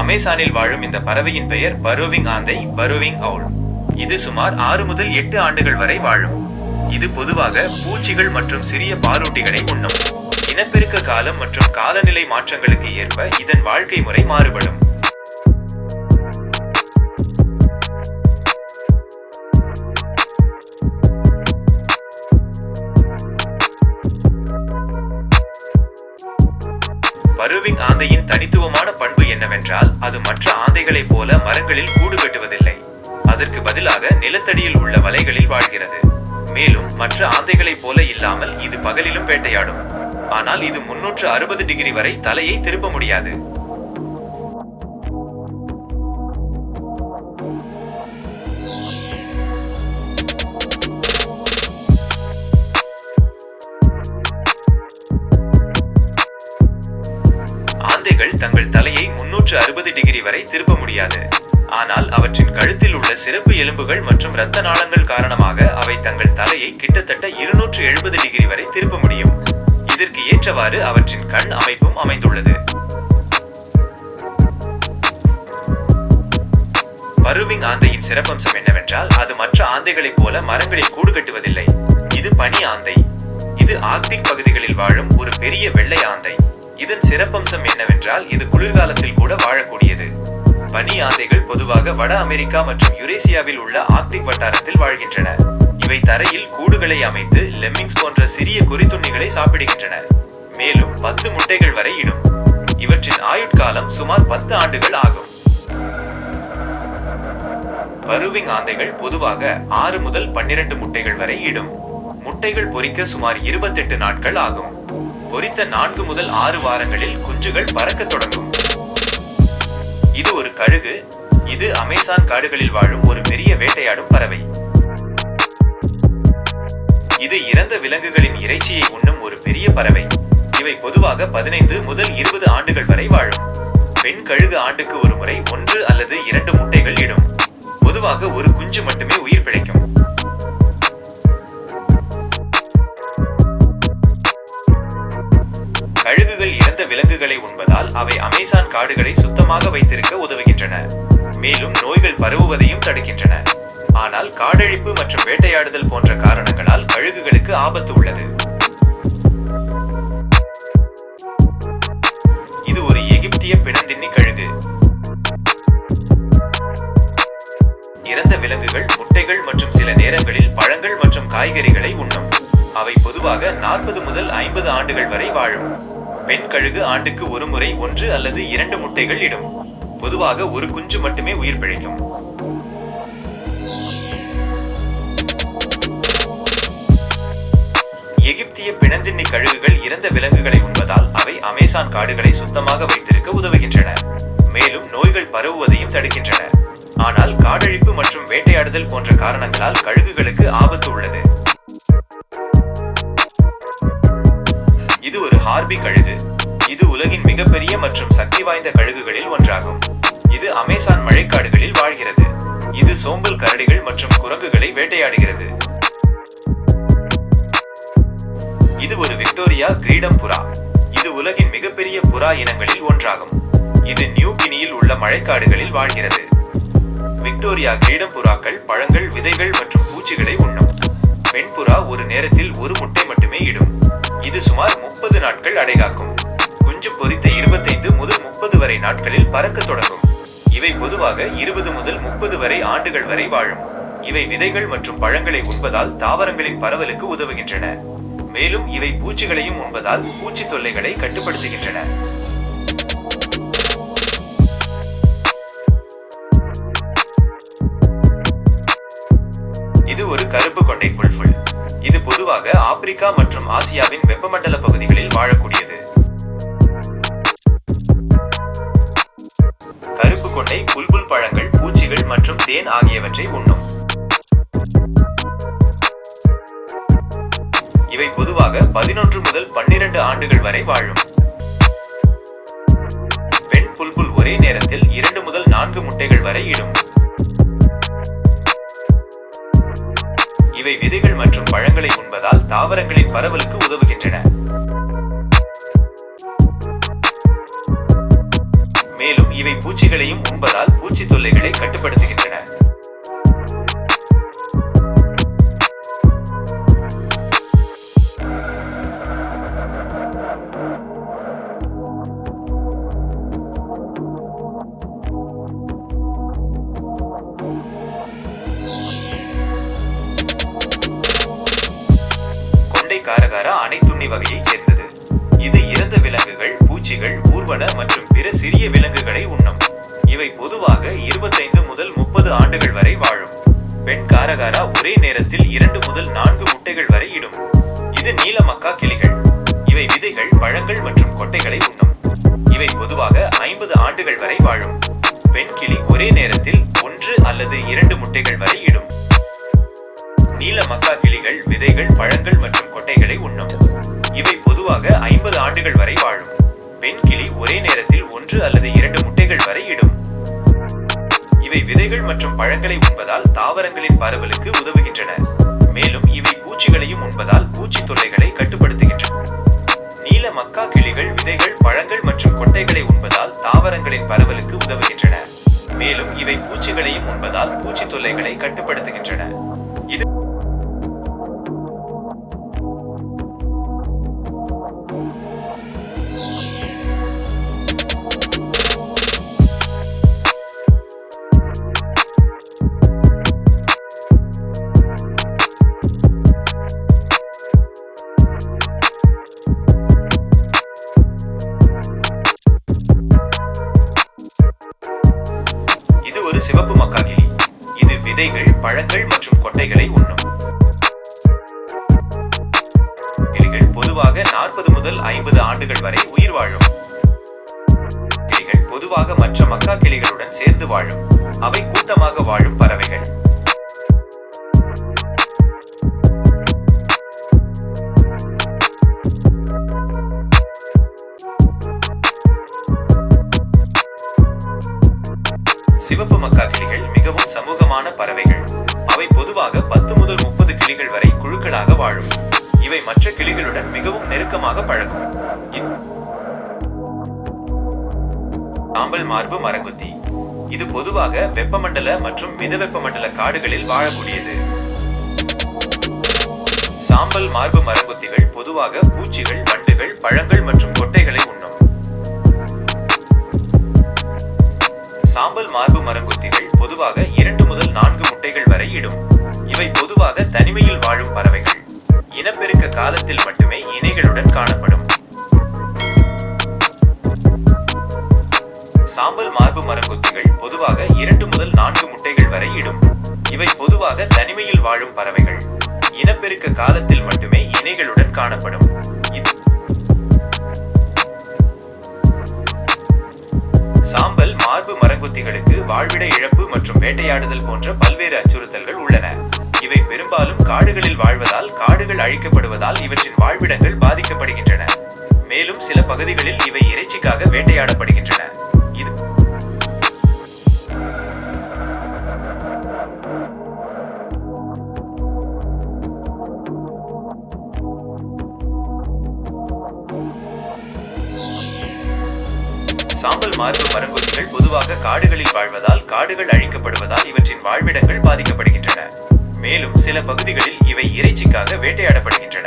அமேசானில் வாழும் இந்த பறவையின் பெயர் பரோவிங் ஆந்தை பரோவிங் அவுல். இது சுமார் ஆறு முதல் எட்டு ஆண்டுகள் வரை வாழும். இது பொதுவாக பூச்சிகள் மற்றும் சிறிய பாலூட்டிகளை உண்ணும். இனப்பெருக்க காலம் மற்றும் காலநிலை மாற்றங்களுக்கு ஏற்ப இதன் வாழ்க்கை முறை மாறுபடும். ஆந்தையின் தனித்துவமான பண்பு என்னவென்றால் அது மற்ற ஆந்தைகளைப் போல மரங்களில் கூடு கட்டுவதில்லை அதற்கு பதிலாக நிலத்தடியில் உள்ள வலைகளில் வாழ்கிறது. மேலும் மற்ற ஆந்தைகளைப் போல இல்லாமல் இது பகலிலும் வேட்டையாடும். ஆனால் இது முன்னூற்று அறுபது டிகிரி வரை தலையை திருப்ப முடியாது. Yeah. அறுபது டிகிரி வரை திருப்ப முடியாது. ஆனால் அவற்றின் கழுத்தில் உள்ள சிறப்பு எலும்புகள் மற்றும் இரத்த நாளங்கள் காரணமாக அவை தங்கள் தலையை கிட்டத்தட்ட இருநூற்று எழுபது டிகிரி வரை திருப்ப முடியும். இதற்கு ஏற்றவாறு அவற்றின் கண் அமைப்பும் அமைந்துள்ளது. பருவிங் ஆந்தையின் சிறப்பம்சம் என்னவென்றால் அது மற்ற ஆந்தைகளைப் போல மரங்களில் கூடு கட்டுவதில்லை. இது பனி ஆந்தை. இது ஆர்க்டிக் பகுதிகளில் வாழும் ஒரு பெரிய வெள்ளை ஆந்தை. இதன் சிறப்பம்சம் என்னவென்றால் இது குளிர்காலத்தில் கூட வாழக்கூடியது. பனி ஆந்தைகள் பொதுவாக வட அமெரிக்கா மற்றும் யுரேசியாவில் உள்ள ஆர்க்டிக் வட்டாரத்தில் வாழ்கின்றன. இவை தரையில் கூடுகளை அமைத்து லெம்மிங்ஸ் போன்ற சிறிய குறித்துண்ணிகளை சாப்பிடுகின்றன. மேலும் பத்து முட்டைகள் வரை இடும். இவற்றின் ஆயுட்காலம் சுமார் பத்து ஆண்டுகள் ஆகும். பருவிங் ஆந்தைகள் பொதுவாக ஆறு முதல் பன்னிரண்டு முட்டைகள் வரை இடும். முட்டைகள் பொறிக்க சுமார் இருபத்தெட்டு நாட்கள் ஆகும். பொறித்த நான்கு முதல் ஆறு வாரங்களில் குஞ்சுகள் பறக்கத் தொடங்கும். இது ஒரு கழுகு இது அமேசான் காடுகளில் வாழும் ஒரு பெரிய வேட்டையாடும் பறவை. இது இறந்த விலங்குகளின் இறைச்சியை உண்ணும் ஒரு பெரிய பறவை. இவை பொதுவாக பதினைந்து முதல் இருபது ஆண்டுகள் வரை வாழும். பெண் கழுகு ஆண்டுக்கு ஒரு முறை ஒன்று அல்லது இரண்டு முட்டைகள் இடும். பொதுவாக ஒரு குஞ்சு மட்டுமே உயிர் பிழைக்கும். அவை அமேசான் காடுகளை சுத்தமாக வைத்திருக்க உதவுகின்றன. மேலும் நோய்கள் பரவுவதையும் தடுக்கின்றன. ஆனால் காடழிப்பு மற்றும் வேட்டையாடுதல் போன்ற காரணங்களால் கழுகுகளுக்கு ஆபத்து உள்ளது. இது ஒரு எகிப்திய பிணந்தின்னி கழுகு. இறந்த விலங்குகள் முட்டைகள் மற்றும் சில நேரங்களில் பழங்கள் மற்றும் காய்கறிகளை உண்ணும். அவை பொதுவாக நாற்பது முதல் ஐம்பது ஆண்டுகள் வரை வாழும். பெண் கழுகு ஆண்டுக்கு ஒரு முறை ஒன்று அல்லது இரண்டு முட்டைகள் இடும். பொதுவாக ஒரு குஞ்சு மட்டுமே உயிர் பிழைக்கும். எகிப்திய பிணந்தின்னி கழுகுகள் இறந்த விலங்குகளை உண்பதால் அவை அமேசான் காடுகளை சுத்தமாக வைத்திருக்க உதவுகின்றன. மேலும் நோய்கள் பரவுவதையும் தடுக்கின்றன. ஆனால் காடழிப்பு மற்றும் வேட்டையாடுதல் போன்ற காரணங்களால் கழுகுகளுக்கு ஆபத்து உள்ளது. ஹார்பி கழுகு. இது உலகின் மிகப்பெரிய மற்றும் சக்தி வாய்ந்த கழுகுகளில் ஒன்றாகும். இது அமேசான் மழைக்காடுகளில் வாழ்கிறது. இது சோம்பல் கரடிகள் மற்றும் குரங்குகளை வேட்டையாடுகிறது. இது ஒரு விக்டோரியா கிரீடம் புறா. இது உலகின் மிகப்பெரிய புறா இனங்களில் ஒன்றாகும். இது நியூ கினியில் உள்ள மழைக்காடுகளில் வாழ்கிறது. விக்டோரியா கிரீடம் புறாக்கள் பழங்கள் விதைகள் மற்றும் பூச்சிகளை உண்ணும். பெண் புறா ஒரு நேரத்தில் ஒரு முட்டை மட்டுமே இடும். இது சுமார் முப்பது நாட்கள் அடைகாக்கும். குஞ்சு பொறித்த இருபத்தைந்து முதல் முப்பது வரை நாட்களில் பறக்க தொடங்கும். இவை பொதுவாக இருபது முதல் முப்பது வரை ஆண்டுகள் வரை வாழும். இவை விதைகள் மற்றும் பழங்களை உண்பதால் தாவரங்களின் பரவலுக்கு உதவுகின்றன. மேலும் இவை பூச்சிகளையும் உண்பதால் பூச்சி தொல்லைகளை கட்டுப்படுத்துகின்றன. பொதுவாக ஆப்பிரிக்கா மற்றும் ஆசியாவின் வெப்பமண்டல பகுதிகளில் வாழக்கூடியது. கருப்பு கொண்டை புல்புல் பழங்கள் பூச்சிகள் மற்றும் தேன் ஆகியவற்றை உண்ணும். இவை பொதுவாக பதினொன்று முதல் பன்னிரண்டு ஆண்டுகள் வரை வாழும். பெண் புல்புல் ஒரே நேரத்தில் இரண்டு முதல் நான்கு முட்டைகள் வரை இடும். இவை விதைகள் மற்றும் பழங்களை உண்பதால் தாவரங்களின் பரவலுக்கு உதவுகின்றன. மேலும் இவை பூச்சிகளையும் உண்பதால் பூச்சி தொல்லைகளை கட்டுப்படுத்துகின்றன. கொண்டை காரகாரா அனைத்துண்ணி வகையை சேர்ந்தது இது இறந்த விலங்குகள் பூச்சிகள் ஊர்வன மற்றும் பிற சிறிய விலங்குகளை உண்ணும். இவை பொதுவாக 25 முதல் முப்பது ஆண்டுகள் வரை வாழும். பெண் காரகாரா ஒரே நேரத்தில் இரண்டு முதல் நான்கு முட்டைகள் வரை இடும். இது நீல மக்கா கிளிகள். இவை விதைகள் பழங்கள் மற்றும் கொட்டைகளை உண்ணும். இவை பொதுவாக ஐம்பது ஆண்டுகள் வரை வாழும். பெண் கிளி ஒரே நேரத்தில் ஒன்று அல்லது இரண்டு முட்டைகள் வரை இடும். நீல மக்கா கிளிகள் விதைகள் பழங்கள் மற்றும் கொட்டைகளை உண்ணும். இவை பொதுவாக ஐம்பது ஆண்டுகள் வரை வாழும். பெண் கிளி ஒரே நேரத்தில் ஒன்று அல்லது இரண்டு முட்டைகள் வரை இடும். இவை விதைகள் மற்றும் பழங்களை உண்பதால் தாவரங்களின் பரவலுக்கு உதவுகின்றன. மேலும் இவை பூச்சிகளையும் உண்பதால் பூச்சி தொல்லைகளை கட்டுப்படுத்துகின்றன. நீல மக்கா கிளிகள் விதைகள் பழங்கள் மற்றும் கொட்டைகளை உண்பதால் தாவரங்களின் பரவலுக்கு உதவுகின்றன. மேலும் இவை பூச்சிகளையும் உண்பதால் பூச்சி தொல்லைகளை கட்டுப்படுத்துகின்றன. இது இது ஒரு சிவப்பு மக்காக்கிளி விதைகள் பழங்கள் மற்றும் கொட்டைகளை உண்ணும். கிளிகள் பொதுவாக நாற்பது முதல் ஐம்பது ஆண்டுகள் வரை உயிர் வாழும். கிளிகள் பொதுவாக மற்ற மக்கா கிளிகளுடன் சேர்ந்து வாழும். அவை கூட்டமாக வாழும் பொதுவாக பத்து முதல் முப்பது கிளிகள் வரை குழுக்களாக வாழும். இவை மற்ற கிளிகளுடன் மிகவும் நெருக்கமாக பழகும். சாம்பல் மார்பு மரங்குத்தி. இது பொதுவாக வெப்பமண்டல மற்றும் மிதவெப்பமண்டல காடுகளில் வாழக்கூடியது. சாம்பல் மார்பு மரங்குத்திகள் பொதுவாக பூச்சிகள் வண்டுகள் பழங்கள் மற்றும் கொட்டைகளை உண்ணும். சாம்பல் மார்பு மரங்குத்திகள் பொதுவாக இரண்டு முதல் நான்கு முட்டைகள் வரை இடும். இவை பொதுவாக தனிமையில் வாழும் பறவைகள். இனப்பெருக்க காலத்தில் மட்டுமே இணைகளுடன் காணப்படும். சாம்பல் மார்பு மரங்கொத்திகள் பொதுவாக இரண்டு முதல் நான்கு முட்டைகள் வரை இடும். இவை பொதுவாக தனிமையில் வாழும் பறவைகள். இனப்பெருக்க காலத்தில் மட்டுமே இணைகளுடன் காணப்படும். சாம்பல் மார்பு மரங்கொத்திகளுக்கு வாழ்விட இழப்பு மற்றும் வேட்டையாடுதல் போன்ற பல்வேறு அச்சுறுத்தல்கள் உள்ளன. இவை பெரும்பாலும் காடுகளில் வாழ்வதால் காடுகள் அழிக்கப்படுவதால் இவற்றின் வாழ்விடங்கள் பாதிக்கப்படுகின்றன. மேலும் சில பகுதிகளில் இவை இறைச்சிக்காக வேட்டையாடப்படுகின்றன. இது சாம்பல் மார்பு மரங்கொத்திகள் பொதுவாக காடுகளில் வாழ்வதால் காடுகள் அழிக்கப்படுவதால் இவற்றின் வாழ்விடங்கள் பாதிக்கப்படுகின்றன. மேலும் சில பகுதிகளில் இவை இறைச்சிக்காக வேட்டையாடப்படுகின்றன.